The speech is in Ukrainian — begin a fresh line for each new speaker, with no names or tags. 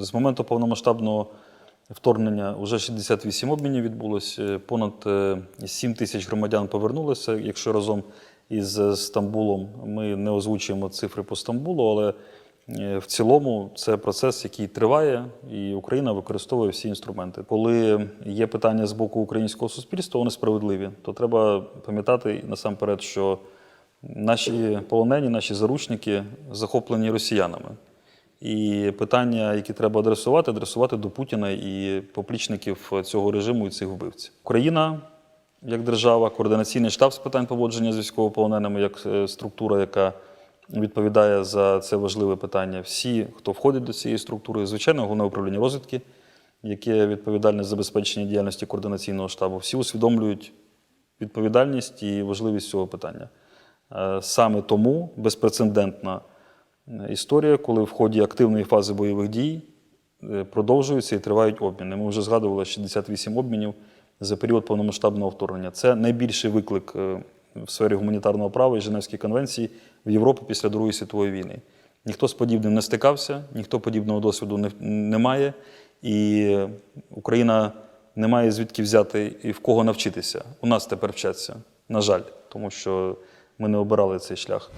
З моменту повномасштабного вторгнення вже 68 обмінів відбулося, понад е, 7 тисяч громадян повернулися. Якщо разом із Стамбулом ми не озвучуємо цифри по Стамбулу, але е, в цілому це процес, який триває, і Україна використовує всі інструменти. Коли є питання з боку українського суспільства, вони справедливі, то треба пам'ятати насамперед, що наші полонені, наші заручники захоплені росіянами. І питання, які треба адресувати, адресувати до Путіна і поплічників цього режиму і цих вбивців. Україна як держава, координаційний штаб з питань поводження з військовополоненими, як е, структура, яка відповідає за це важливе питання. Всі, хто входить до цієї структури, звичайно, головне управління розвідки, яке відповідальне за забезпечення діяльності координаційного штабу, всі усвідомлюють відповідальність і важливість цього питання. Е, Саме тому безпрецедентна історія, коли в ході активної фази бойових дій е, продовжуються і тривають обміни. Ми вже згадували 68 обмінів за період повномасштабного вторгнення. Це найбільший виклик е, в сфері гуманітарного права і Женевської конвенції в Європі після Другої світової війни. Ніхто з подібним не стикався, ніхто подібного досвіду не, не має, і Україна не має звідки взяти і в кого навчитися. У нас тепер вчаться, на жаль, тому що ми не обирали цей шлях.